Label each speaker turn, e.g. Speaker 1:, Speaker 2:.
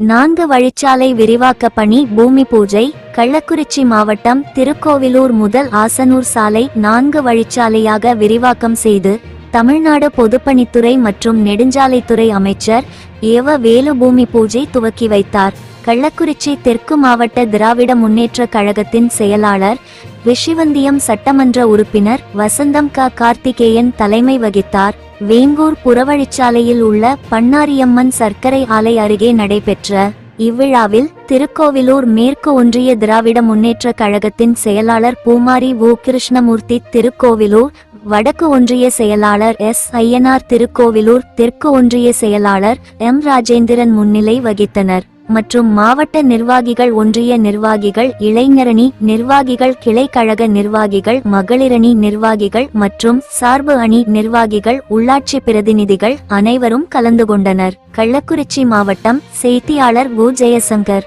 Speaker 1: நான்கு வழிச்சாலை விரிவாக்க பணி பூமி பூஜை கள்ளக்குறிச்சி மாவட்டம் திருக்கோவிலூர் முதல் ஆசனூர் சாலை நான்கு வழிச்சாலையாக விரிவாக்கம் செய்து தமிழ்நாடு பொதுப்பணித்துறை மற்றும் நெடுஞ்சாலைத்துறை அமைச்சர் ஏவ வேலு பூமி பூஜை துவக்கி வைத்தார். கள்ளக்குறிச்சி தெற்கு மாவட்ட திராவிட முன்னேற்ற கழகத்தின் செயலாளர் ரிஷிவந்தியம் சட்டமன்ற உறுப்பினர் வசந்தம் க. கார்த்திகேயன் தலைமை வகித்தார். வேங்கூர் புறவழிச்சாலையில் உள்ள பண்ணாரியம்மன் சர்க்கரை ஆலை அருகே நடைபெற்ற இவ்விழாவில் திருக்கோவிலூர் மேற்கு ஒன்றிய திராவிட முன்னேற்ற கழகத்தின் செயலாளர் பூமாரி வு. கிருஷ்ணமூர்த்தி திருக்கோவிலூர் வடக்கு ஒன்றிய செயலாளர் எஸ். ஐயனார் திருக்கோவிலூர் தெற்கு ஒன்றிய செயலாளர் எம். ராஜேந்திரன் முன்னிலை வகித்தனர். மற்றும் மாவட்ட நிர்வாகிகள் ஒன்றிய நிர்வாகிகள் இளைஞரணி நிர்வாகிகள் கிளை கழக நிர்வாகிகள் மகளிரணி நிர்வாகிகள் மற்றும் சார்பு அணி நிர்வாகிகள் உள்ளாட்சி பிரதிநிதிகள் அனைவரும் கலந்து கொண்டனர். கள்ளக்குறிச்சி மாவட்டம் செய்தியாளர் கு. ஜெயசங்கர்.